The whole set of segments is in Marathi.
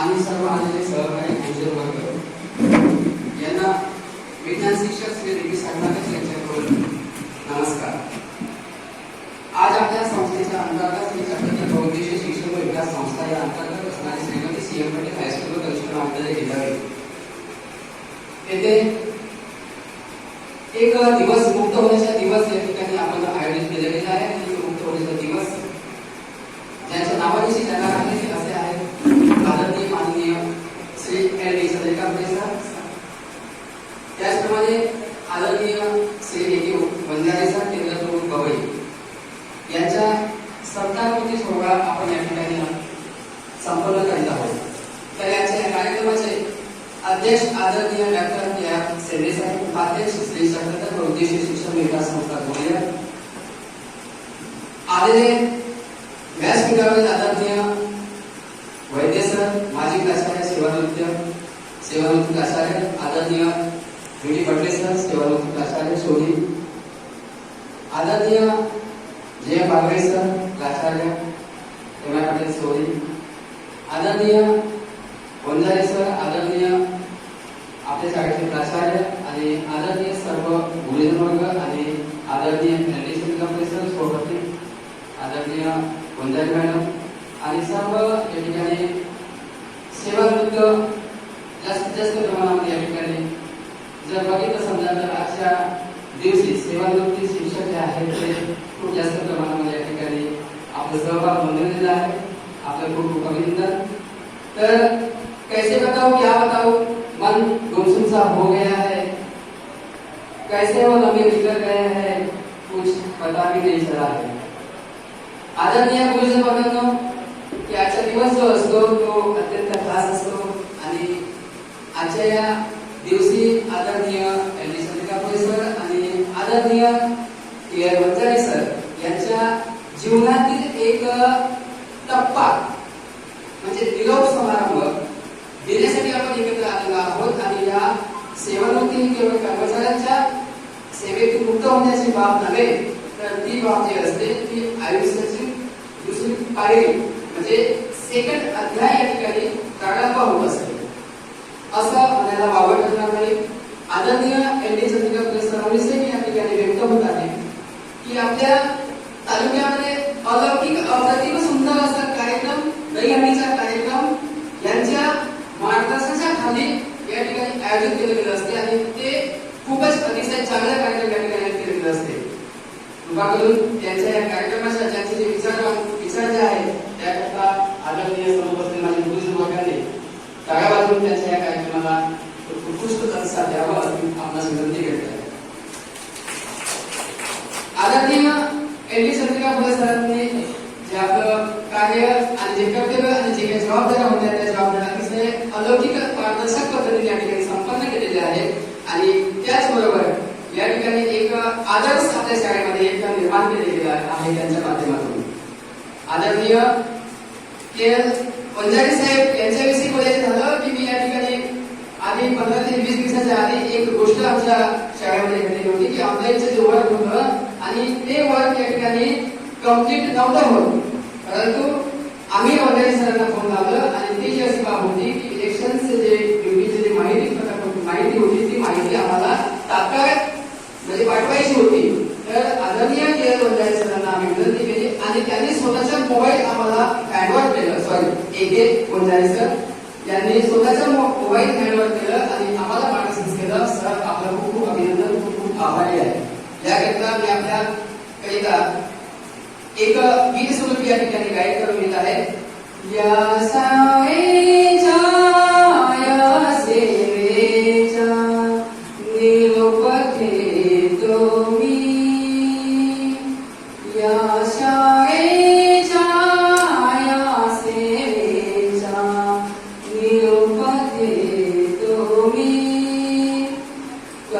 आणि सर्व आलेले सहकारी गुजर वर्ग. यांना विज्ञान शिक्षक श्री देवी साधनाकर यांच्याकडून नमस्कार. आज आपल्या संस्थेच्या अंतर्गत ही चक्रवर्ती बहुउद्देशीय शिक्षण व विकास संस्था या अंतर्गत असणारी श्रीमती सीएम पटेल हायस्कूल व कनिष्ठ महाविद्यालय जिल्हावे येथे एक दिवस मुक्त होण्याचा दिवस या ठिकाणी आपण आयोजित केले अध्यक्ष आदरणीय डॉक्टर या सेंडे साहेब उपाध्यक्ष श्री चक्रधर उद्देशीय शिक्षण विकास संस्था गोळिया आलेले व्यासपीठावरील आदरणीय वैद्य सर, माजी प्राचार्य सेवानिवृत्त सेवानिवृत्त प्राचार्य आदरणीय व्ही डी पटले सर, सेवानिवृत्त प्राचार्य सोनी। आदरणीय जय बागवे सर प्राचार्य आय पटेल, सोनी। आदरणीय वंजारे सर आदरणीय शाळेचे प्राचार्य आणि आदरणीय सर्व गुरुजनवर्ग आणि आदरणीय ऍडिशनल प्रोफेसर सभापती आदरणीय वंजारी मॅडम आणि सर्व या ठिकाणी सेवावृत्त जास्तीत जास्त प्रमाणामध्ये या ठिकाणी जर बघितलं समजा तर आजच्या दिवशी सेवानिवृत्ती शिक्षक जे आहेत ते खूप जास्त प्रमाणामध्ये या ठिकाणी आपलं सहभाग नोंदवलेला आहे. आपलं खूप खूप अभिनंदन. तर कैसे बताओ क्या बताओ मन गुमसुम सा हो गया है। कैसे वो लंबे निकल गए हैं कुछ पता भी नहीं चला है। आदरणीय गुरुजन वर्गांनो की आजचा दिवस जो असतो तो अत्यंत खास असतो आणि आजच्या या दिवशी आदरणीय एल डी चंद्रिका सर आणि आदरणीय टी आर वंजारी सर यांच्या जीवनातील एक टप्पा म्हणजे निरोप समारंभ देण्यासाठी आपण एकत्र आलेलो आहोत आणि या सेवानिवृत्ती ही केवळ कर्मचाऱ्यांच्या सेवेतून मुक्त होण्याची बाब नव्हे तर ती बाब जी असते ती आयुष्याची दुसरी पायरी म्हणजे सेकंड अध्याय या ठिकाणी प्रारंभ होत असते असं म्हणायला वावड ठरणार नाही आदरणीय एल डी चंद्रिका सरांविषयी मी या ठिकाणी व्यक्त होत आहे की आपल्या तालुक्यामध्ये अलौकिक अप्रतिम सुंदर असा कार्यक्रम दहीहंडीचा कार्यक्रम यांच्या मार्गदर्शनाच्या खाली आयोजित केलं गेलं असते आणि ते खूपच अतिशय चांगल्या कार्यक्रम या ठिकाणी आयोजित केलेले असते. कृपा करून त्यांच्या या कार्यक्रमाच्या त्यांचे जे विचार विचार जे आहेत त्याकरता आदरणीय समोर माझे गुरुजी वर्गाने टाळ्या वाजवून त्यांच्या या कार्यक्रमाला उत्कृष्ट प्रतिसाद द्यावा अशी आपणास विनंती करत आहे आदरणीय एन डी चंद्रिका फुले सरांनी जे आपलं कार्य आणि जे कर्तव्य आणि जे काही जबाबदाऱ्या होत्या त्या जबाबदाऱ्या अतिशय अलौकिक पारदर्शक पद्धतीने या ठिकाणी संपन्न केलेल्या आहेत आणि त्याचबरोबर या ठिकाणी एक आदर्श आपल्या शाळेमध्ये एक निर्माण केले आहे त्यांच्या माध्यमातून. आदरणीय के एल साहेब यांच्याविषयी बोलायचं झालं की मी या ठिकाणी आधी पंधरा ते वीस दिवसाच्या आधी एक गोष्ट आमच्या शाळेमध्ये घडलेली होती की आपल्या इथे जे वर्क होतं आणि ते वर्क या ठिकाणी कंप्लीट नव्हतं होत परंतु आम्ही ऑनलाईन सरांना फोन लावलं आणि ती जी अशी बाब होती की इलेक्शनचे जे ड्युटीची जी माहिती माहिती होती ती माहिती आम्हाला तात्काळ म्हणजे पाठवायची होती तर आदरणीय के एल वंजारी सरांना आम्ही विनंती केली आणि त्यांनी स्वतःचा मोबाईल आम्हाला हँडओव्हर केलं sorry A K Wanjari sir यांनी स्वतःचा मोबाईल केलं आणि आम्हाला मार्गदर्शन केलं सर आपलं खूप खूप अभिनंदन खूप खूप आभारी आहे याकरिता मी आपल्या करिता एक गीत स्वरूप या ठिकाणी गाईड करून येत आहे या सावेच्या या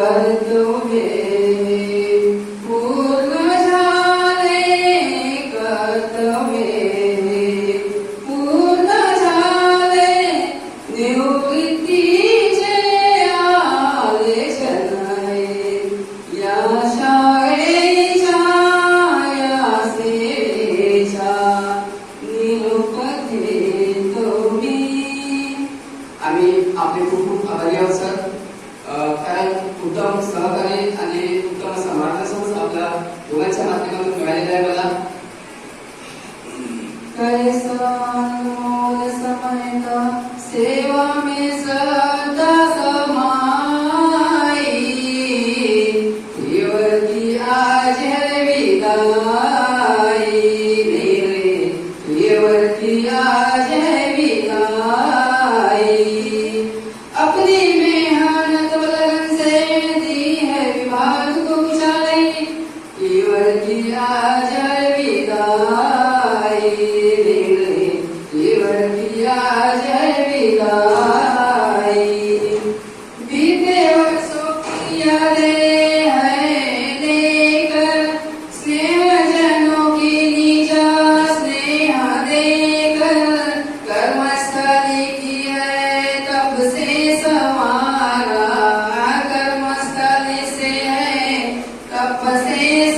कर्तव्ये उत्तम सहकारी आणि उत्तम असा मार्गदर्शन आपल्या दोघांच्या माध्यमातून मिळालेलं आहे मला. करे समानोद Vocês.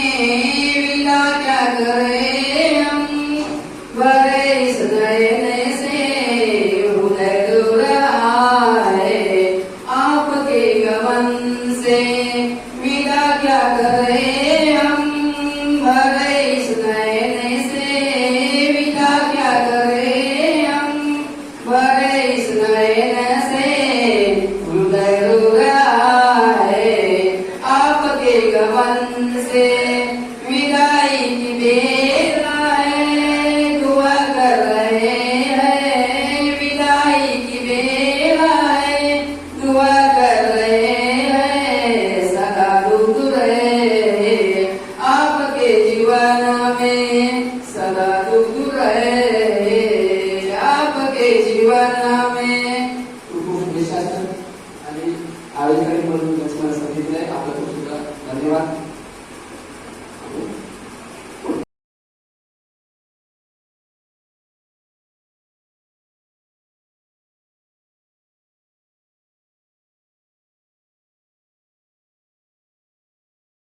से मिला क्या करें हम? भरे इस नैने से मिला क्या करे हम? भरे इस नैने से हृदय रो हो है आपके गमन से। arriba